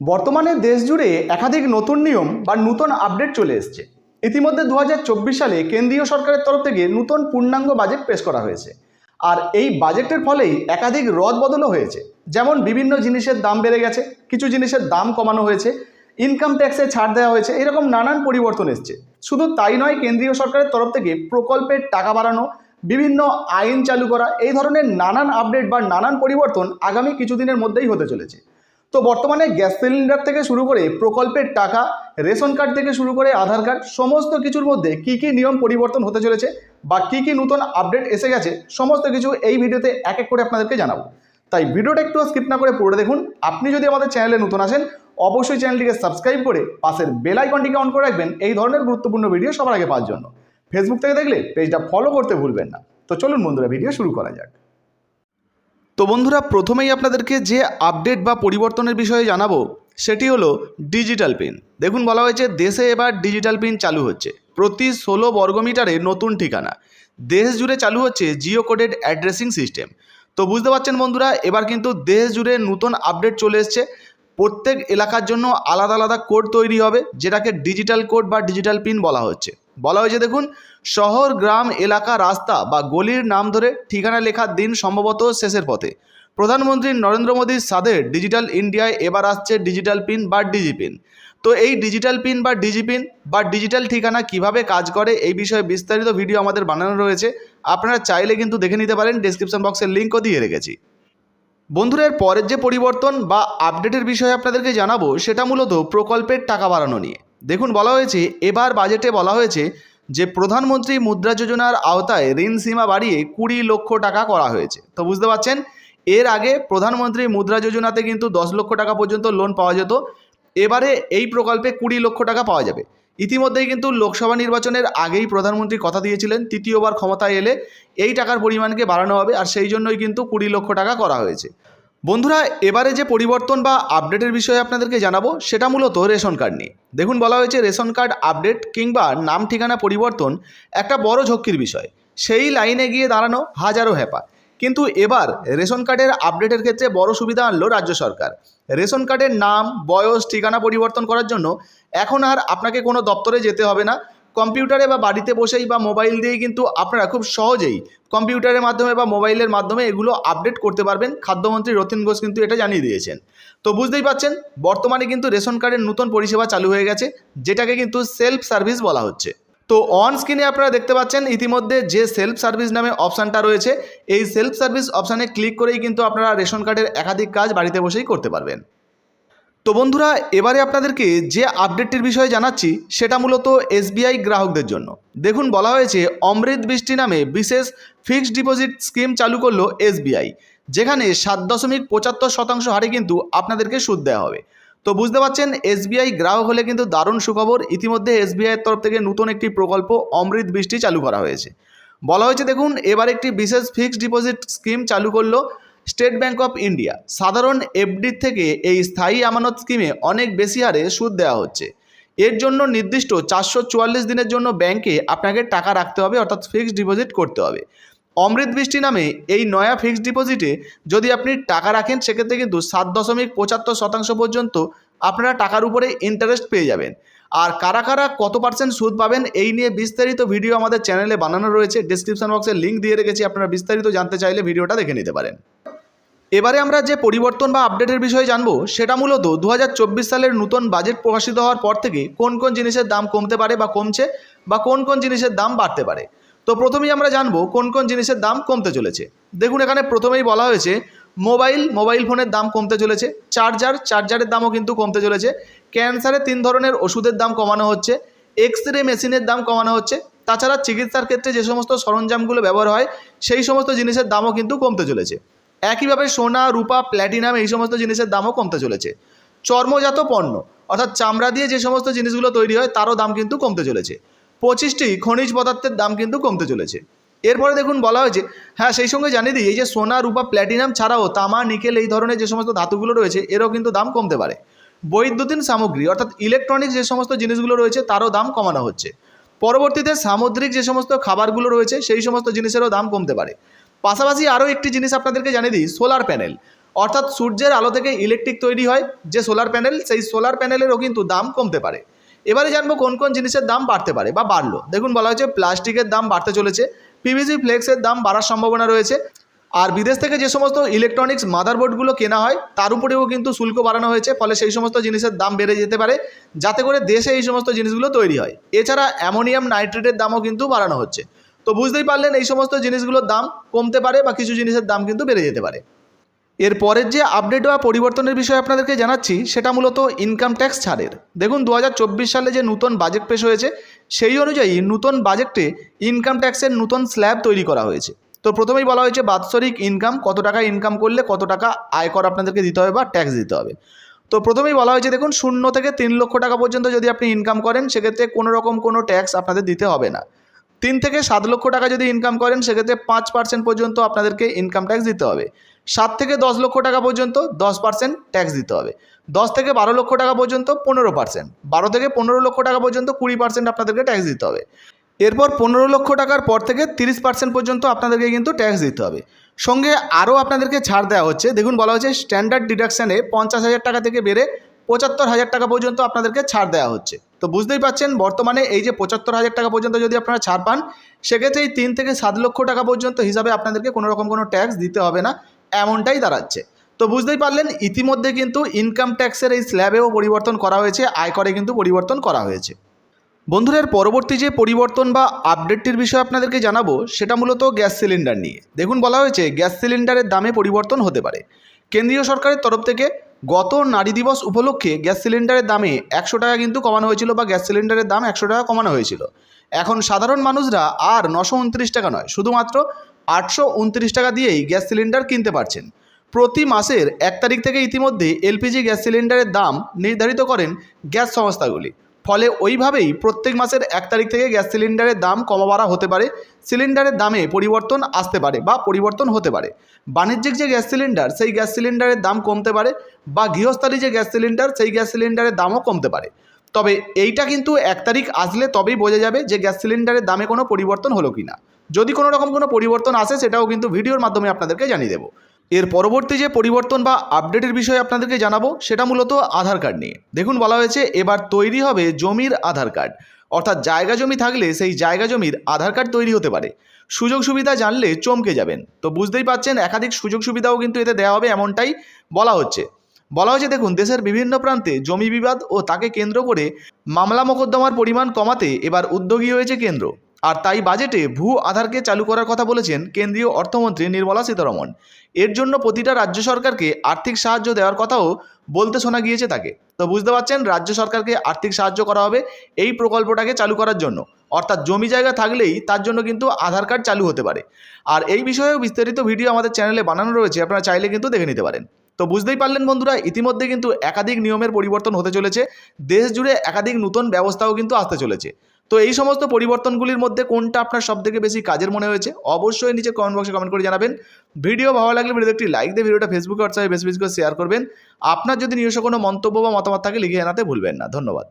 বর্তমানে দেশ জুড়ে একাধিক নতুন নিয়ম বা নতুন আপডেট চলে এসছে। ইতিমধ্যে দু হাজার চব্বিশ সালে কেন্দ্রীয় সরকারের তরফ থেকে নতুন পূর্ণাঙ্গ বাজেট পেশ করা হয়েছে। আর এই বাজেটের ফলেই একাধিক রদ বদলও হয়েছে। যেমন বিভিন্ন জিনিসের দাম বেড়ে গেছে, কিছু জিনিসের দাম কমানো হয়েছে ইনকাম ট্যাক্সে ছাড় দেওয়া হয়েছে, এরকম নানান পরিবর্তন এসছে। শুধু তাই নয়, কেন্দ্রীয় সরকারের তরফ থেকে প্রকল্পের টাকা বাড়ানো, বিভিন্ন আইন চালু করা, এই ধরনের নানান আপডেট বা নানান পরিবর্তন আগামী কিছুদিনের মধ্যেই হতে চলেছে। তো বর্তমানে গ্যাস সিলিন্ডার থেকে শুরু করে প্রকল্পের টাকা, রেশন কার্ড থেকে শুরু করে আধার কার্ড, সমস্ত কিছুর মধ্যে কি কি নিয়ম পরিবর্তন হতে চলেছে বা কি কি নতুন আপডেট এসে গেছে, সমস্ত কিছু এই ভিডিওতে এক এক করে আপনাদেরকে জানাব। তাই ভিডিওটা একটু স্কিপ না করে পড়ে দেখুন। আপনি যদি আমাদের চ্যানেলে নতুন আসেন, অবশ্যই চ্যানেলটিকে সাবস্ক্রাইব করে পাশের বেল আইকনটিকে অন করে রাখবেন এই ধরনের গুরুত্বপূর্ণ ভিডিও সবার আগে পাওয়ার জন্য। ফেসবুক থেকে দেখলে পেজটা ফলো করতে ভুলবেন না। তো চলুন বন্ধুরা, ভিডিও শুরু করা যাক। তো বন্ধুরা, প্রথমেই আপনাদেরকে যে আপডেট বা পরিবর্তনের বিষয়ে জানাব, সেটি হলো ডিজিটাল পিন দেখুন, বলা হয়েছে দেশে এবার ডিজিটাল পিন চালু হচ্ছে। প্রতি ষোলো বর্গমিটারে নতুন ঠিকানা। দেশ জুড়ে চালু হচ্ছে জিও কোডেড অ্যাড্রেসিং সিস্টেম তো বুঝতে পারছেন বন্ধুরা, এবার কিন্তু দেশ জুড়ে নতুন আপডেট চলে এসছে। প্রত্যেক এলাকার জন্য আলাদা আলাদা কোড তৈরি হবে, যেটাকে ডিজিটাল কোড বা ডিজিটাল পিন বলা হচ্ছে। বলা হয়েছে, দেখুন, শহর, গ্রাম, এলাকা, রাস্তা বা গলির নাম ধরে ঠিকানা লেখার দিন সম্ভবত শেষের পথে। প্রধানমন্ত্রী নরেন্দ্র মোদীর সাথে ডিজিটাল ইন্ডিয়ায় এবার আসছে ডিজিটাল পিন বা ডিজি পিন তো এই ডিজিটাল পিন বা ডিজি পিন বা ডিজিটাল ঠিকানা কীভাবে কাজ করে এই বিষয়ে বিস্তারিত ভিডিও আমাদের বানানো রয়েছে। আপনারা চাইলে কিন্তু দেখে নিতে পারেন ডিসক্রিপশন বক্সের লিঙ্কও দিয়ে রেখেছি। বন্ধুরা, এর পরের যে পরিবর্তন বা আপডেটের বিষয়ে আপনাদেরকে জানাব, সেটা মূলত প্রকল্পের টাকা বাড়ানো নিয়ে। দেখুন, বলা হয়েছে, এবার বাজেটে বলা হয়েছে যে প্রধানমন্ত্রী মুদ্রা যোজনার আওতায় ঋণ সীমা বাড়িয়ে কুড়ি লক্ষ টাকা করা হয়েছে। তো বুঝতে পারছেন? এর আগে প্রধানমন্ত্রী মুদ্রা যোজনাতে কিন্তু দশ লক্ষ টাকা পর্যন্ত লোন পাওয়া যেত। এবারে এই প্রকল্পে কুড়ি লক্ষ টাকা পাওয়া যাবে। ইতিমধ্যেই কিন্তু লোকসভা নির্বাচনের আগেই প্রধানমন্ত্রী কথা দিয়েছিলেন, তৃতীয়বার ক্ষমতায় এলে এই টাকার পরিমাণকে বাড়ানো হবে আর সেই জন্যই কিন্তু কুড়ি লক্ষ টাকা করা হয়েছে। বন্ধুরা, এবারে যে পরিবর্তন বা আপডেটের বিষয়ে আপনাদেরকে জানাব, সেটা মূলত রেশন কার্ড নিয়ে। দেখুন, বলা হয়েছে রেশন কার্ড আপডেট কিংবা নাম ঠিকানা পরিবর্তন একটা বড় ঝক্কির বিষয়। সেই লাইনে গিয়ে দাঁড়ানো হাজারো হ্যাপা কিন্তু এবার রেশন কার্ডের আপডেটের ক্ষেত্রে বড় সুবিধা আনলো রাজ্য সরকার। রেশন কার্ডের নাম, বয়স, ঠিকানা পরিবর্তন করার জন্য এখন আর আপনাকে কোনো দপ্তরে যেতে হবে না। কম্পিউটারে বা বাড়িতে বসেই বা মোবাইল দিয়েই কিন্তু আপনারা খুব সহজেই কম্পিউটারের মাধ্যমে বা মোবাইলের মাধ্যমে এগুলো আপডেট করতে পারবেন। খাদ্যমন্ত্রী রতিন ঘোষ কিন্তু এটা জানিয়ে দিয়েছেন। তো বুঝতেই পাচ্ছেন, বর্তমানে কিন্তু রেশন কার্ডের নতুন পরিষেবা চালু হয়ে গেছে, যেটাকে কিন্তু সেলফ সার্ভিস বলা হচ্ছে। তো অন স্ক্রিনে আপনারা দেখতে পাচ্ছেন, ইতিমধ্যে যে সেলফ সার্ভিস নামে অপশানটা রয়েছে, এই সেলফ সার্ভিস অপশানে ক্লিক করেই কিন্তু আপনারা রেশন কার্ডের একাধিক কাজ বাড়িতে বসেই করতে পারবেন। তো বন্ধুরা, এবারে আপনাদেরকে যে আপডেটটির বিষয়ে জানাচ্ছি, সেটা মূলত এসবিআই গ্রাহকদের জন্য। দেখুন, বলা হয়েছে, অমৃত বৃষ্টি নামে বিশেষ ফিক্সড ডিপোজিট স্কিম চালু করল এসবিআই, যেখানে সাত দশমিক পঁচাত্তর শতাংশ হারে কিন্তু আপনাদেরকে সুদ দেওয়া হবে। তো বুঝতে পারছেন, এসবিআই গ্রাহক হলে কিন্তু দারুণ সুখবর। ইতিমধ্যে এসবিআইয়ের তরফ থেকে নতুন একটি প্রকল্প, অমৃত বৃষ্টি চালু করা হয়েছে। বলা হয়েছে, দেখুন, এবার একটি বিশেষ ফিক্সড ডিপোজিট স্কিম চালু করল স্টেট ব্যাঙ্ক অফ ইন্ডিয়া। সাধারণ এফডির থেকে এই স্থায়ী আমানত স্কিমে অনেক বেশি হারে সুদ দেওয়া হচ্ছে। এর জন্য নির্দিষ্ট চারশো চুয়াল্লিশ দিনের জন্য ব্যাংকে আপনাকে টাকা রাখতে হবে, অর্থাৎ ফিক্সড ডিপোজিট করতে হবে। অমৃত বৃষ্টি নামে এই নয়া ফিক্সড ডিপোজিটে যদি আপনি টাকা রাখেন, সেক্ষেত্রে কিন্তু সাত দশমিক পঁচাত্তর শতাংশ পর্যন্ত আপনারা টাকার উপরে ইন্টারেস্ট পেয়ে যাবেন। আর কারা কারা কত পার্সেন্ট সুদ পাবেন, এই নিয়ে বিস্তারিত ভিডিও আমাদের চ্যানেলে বানানো রয়েছে। ডিসক্রিপশন বক্সে লিঙ্ক দিয়ে রেখেছি, আপনারা বিস্তারিত জানতে চাইলে ভিডিওটা দেখে নিতে পারেন। এবারে আমরা যে পরিবর্তন বা আপডেটের বিষয়ে জানব, সেটা মূলত দু হাজার চব্বিশ সালের নতুন বাজেট প্রকাশিত হওয়ার পর থেকে কোন কোন জিনিসের দাম কমতে পারে বা কমছে, বা কোন কোন জিনিসের দাম বাড়তে পারে। তো প্রথমেই আমরা জানব কোন কোন জিনিসের দাম কমতে চলেছে। দেখুন, এখানে প্রথমেই বলা হয়েছে মোবাইল মোবাইল ফোনের দাম কমতে চলেছে, চার্জার, চার্জারের দামও কিন্তু কমতে চলেছে ক্যান্সারের তিন ধরনের ওষুধের দাম কমানো হচ্ছে এক্স রে মেশিনের দাম কমানো হচ্ছে, তাছাড়া চিকিৎসার ক্ষেত্রে যে সমস্ত সরঞ্জামগুলো ব্যবহার হয়, সেই সমস্ত জিনিসের দামও কিন্তু কমতে চলেছে। একইভাবে সোনা, রূপা, প্ল্যাটিনাম এই সমস্ত জিনিসের দামও কমতে চলেছে। চর্মজাত পণ্য, অর্থাৎ চামড়া দিয়ে যে সমস্ত জিনিসগুলো তৈরি হয়, তারও দাম কিন্তু কমতে চলেছে। পঁচিশটি খনিজ পদার্থের দাম কিন্তু কমতে চলেছে। এরপরে দেখুন বলা হয়েছে হ্যাঁ সেই সঙ্গে জানিয়ে দিই, এই যে সোনা, রূপা, প্ল্যাটিনাম ছাড়াও তামা, নিকেল এই ধরনের যে সমস্ত ধাতুগুলো রয়েছে, এরও কিন্তু দাম কমতে পারে। বৈদ্যুতিন সামগ্রী, অর্থাৎ ইলেকট্রনিক্স যে সমস্ত জিনিসগুলো রয়েছে, তারও দাম কমানো হচ্ছে। পরবর্তীতে সামুদ্রিক যে সমস্ত খাবারগুলো রয়েছে, সেই সমস্ত জিনিসেরও দাম কমতে পারে। পাশাপাশি আরও একটি জিনিস আপনাদেরকে জানিয়ে দিই, সোলার প্যানেল। অর্থাৎ সূর্যের আলো থেকে ইলেকট্রিক তৈরি হয়, যে সোলার প্যানেল সেই সোলার প্যানেলেরও কিন্তু দাম কমতে পারে। এবারে জানব কোন কোন জিনিসের দাম বাড়তে পারে বা বাড়লো। দেখুন বলা হয়েছে প্লাস্টিকের দাম বাড়তে চলেছে পিভিসি ফ্লেক্সের দাম বাড়ার সম্ভাবনা রয়েছে, আর বিদেশ থেকে যে সমস্ত ইলেকট্রনিক্স মাদারবোর্ডগুলো কেনা হয়, তার উপরেও কিন্তু শুল্ক বাড়ানো হয়েছে, ফলে সেই সমস্ত জিনিসের দাম বেড়ে যেতে পারে, যাতে করে দেশে এই সমস্ত জিনিসগুলো তৈরি হয়। এছাড়া অ্যামোনিয়াম নাইট্রেটের দামও কিন্তু বাড়ানো হচ্ছে। তো বুঝতেই পারলেন এই সমস্ত জিনিসগুলোর দাম কমতে পারে বা কিছু জিনিসের দাম কিন্তু বেড়ে যেতে পারে। এর পরের যে আপডেট বা পরিবর্তনের বিষয়ে আপনাদেরকে জানাচ্ছি, সেটা মূলত ইনকাম ট্যাক্স ছাড়ের। দেখুন দু হাজার চব্বিশ সালে যে নতুন বাজেট পেশ হয়েছে, সেই অনুযায়ী নতুন বাজেটে ইনকাম ট্যাক্সের নতুন স্ল্যাব তৈরি করা হয়েছে। তো প্রথমেই বলা হয়েছে বাৎসরিক ইনকাম কত টাকা ইনকাম করলে কত টাকা আয়কর আপনাদেরকে দিতে হবে বা ট্যাক্স দিতে হবে। তো প্রথমেই বলা হয়েছে, দেখুন, শূন্য থেকে তিন লক্ষ টাকা পর্যন্ত যদি আপনি ইনকাম করেন, সেক্ষেত্রে কোনো রকম কোনো ট্যাক্স আপনাদের দিতে হবে না। তিন থেকে সাত লক্ষ টাকা যদি ইনকাম করেন, সেক্ষেত্রে পাঁচ পার্সেন্ট পর্যন্ত আপনাদেরকে ইনকাম ট্যাক্স দিতে হবে। সাত থেকে দশ লক্ষ টাকা পর্যন্ত দশ পার্সেন্ট ট্যাক্স দিতে হবে। দশ থেকে বারো লক্ষ টাকা পর্যন্ত পনেরো পার্সেন্ট। বারো থেকে পনেরো লক্ষ টাকা পর্যন্ত কুড়ি পার্সেন্ট আপনাদেরকে ট্যাক্স দিতে হবে। এরপর পনেরো লক্ষ টাকার পর থেকে তিরিশ পার্সেন্ট পর্যন্ত আপনাদেরকে কিন্তু ট্যাক্স দিতে হবে। সঙ্গে আরও আপনাদেরকে ছাড় দেওয়া হচ্ছে। দেখুন, বলা হচ্ছে স্ট্যান্ডার্ড ডিডাকশানে পঞ্চাশ হাজার টাকা থেকে বেড়ে পঁচাত্তর হাজার টাকা পর্যন্ত আপনাদেরকে ছাড় দেওয়া হচ্ছে। তো বুঝতেই পাচ্ছেন, বর্তমানে এই যে পঁচাত্তর হাজার টাকা পর্যন্ত যদি আপনারা ছাড় পান, সেক্ষেত্রে এই তিন থেকে সাত লক্ষ টাকা পর্যন্ত হিসাবে আপনাদেরকে কোনো রকম কোনো ট্যাক্স দিতে হবে না। এমনটাই দাঁড়াচ্ছে। তো বুঝতেই পারলেন, ইতিমধ্যে কিন্তু ইনকাম ট্যাক্সের এই স্ল্যাবেও পরিবর্তন করা হয়েছে, আয়করে কিন্তু পরিবর্তন করা হয়েছে। বন্ধুদের পরবর্তী যে পরিবর্তন বা আপডেটটির বিষয়ে আপনাদেরকে জানাব, সেটা মূলত গ্যাস সিলিন্ডার নিয়ে। দেখুন, বলা হয়েছে গ্যাস সিলিন্ডারের দামে পরিবর্তন হতে পারে। কেন্দ্রীয় সরকারের তরফ থেকে গত নারী দিবস উপলক্ষে গ্যাস সিলিন্ডারের দামে একশো টাকা কিন্তু কমানো হয়েছিল বা গ্যাস সিলিন্ডারের দাম একশো টাকা কমানো হয়েছিল। এখন সাধারণ মানুষরা আর নশো উনত্রিশ টাকা নয়, শুধুমাত্র আটশো উনত্রিশ টাকা দিয়েই গ্যাস সিলিন্ডার কিনতে পারছেন। প্রতি মাসের এক তারিখ থেকে ইতিমধ্যে এলপিজি গ্যাস সিলিন্ডারের দাম নির্ধারিত করেন গ্যাস সংস্থাগুলি। ফলে ওইভাবেই প্রত্যেক মাসের এক তারিখ থেকে গ্যাস সিলিন্ডারের দাম কমা বাড়া হতে পারে, সিলিন্ডারের দামে পরিবর্তন আসতে পারে বা পরিবর্তন হতে পারে। বাণিজ্যিক যে গ্যাস সিলিন্ডার, সেই গ্যাস সিলিন্ডারের দাম কমতে পারে বা গৃহস্থালী যে গ্যাস সিলিন্ডার, সেই গ্যাস সিলিন্ডারের দামও কমতে পারে। তবে এইটা কিন্তু এক তারিখ আসলে তবেই বোঝা যাবে যে গ্যাস সিলিন্ডারের দামে কোনো পরিবর্তন হলো কি না যদি কোনো রকম কোনো পরিবর্তন আসে, সেটাও কিন্তু ভিডিওর মাধ্যমে আপনাদেরকে জানিয়ে দেবো। এর পরবর্তী যে পরিবর্তন বা আপডেটের বিষয়ে আপনাদেরকে জানাব, সেটা মূলত আধার কার্ড নিয়ে। দেখুন, বলা হয়েছে এবার তৈরি হবে জমির আধার কার্ড। অর্থাৎ জায়গা জমি থাকলে সেই জায়গা জমির আধার কার্ড তৈরি হতে পারে। সুযোগ সুবিধা জানলে চমকে যাবেন। তো বুঝতেই পাচ্ছেন, একাধিক সুযোগ সুবিধাও কিন্তু এতে দেওয়া হবে এমনটাই বলা হচ্ছে। বলা হয়েছে, দেখুন, দেশের বিভিন্ন প্রান্তে জমি বিবাদ ও তাকে কেন্দ্র করে মামলা মোকদ্দমার পরিমাণ কমাতে এবার উদ্যোগী হয়েছে কেন্দ্র। আর তাই বাজেটে ভূ আধারকে চালু করার কথা বলেছেন কেন্দ্রীয় অর্থমন্ত্রী নির্মলা সীতারমন। এর জন্য প্রতিটা রাজ্য সরকারকে আর্থিক সাহায্য দেওয়ার কথাও বলতে শোনা গিয়েছে তাকে। তো বুঝতে পারছেন, রাজ্য সরকারকে আর্থিক সাহায্য করা হবে এই প্রকল্পটাকে চালু করার জন্য। অর্থাৎ জমি জায়গা থাকলেই তার জন্য কিন্তু আধার কার্ড চালু হতে পারে। আর এই বিষয়েও বিস্তারিত ভিডিও আমাদের চ্যানেলে বানানো রয়েছে, আপনারা চাইলে কিন্তু দেখে নিতে পারেন। তো বুঝতেই পারলেন বন্ধুরা, ইতিমধ্যে কিন্তু একাধিক নিয়মের পরিবর্তন হতে চলেছে। দেশ জুড়ে একাধিক নতুন ব্যবস্থাও কিন্তু আসতে চলেছে। তো এই সমস্ত পরিবর্তনগুলির মধ্যে কোনটা আপনার সবথেকে বেশি কাজের মনে হয়েছে, অবশ্যই নিচে কমেন্ট বক্সে কমেন্ট করে জানাবেন। ভিডিও ভালো লাগলে ভিডিও একটি লাইক দিয়ে ভিডিওটা ফেসবুকে হোয়াটসঅ্যাপে বেশি বেশি করে শেয়ার করবেন। আপনার যদি নিজস্ব কোনো মন্তব্য বা মতামত থাকে লিখে জানাতে ভুলবেন না। ধন্যবাদ।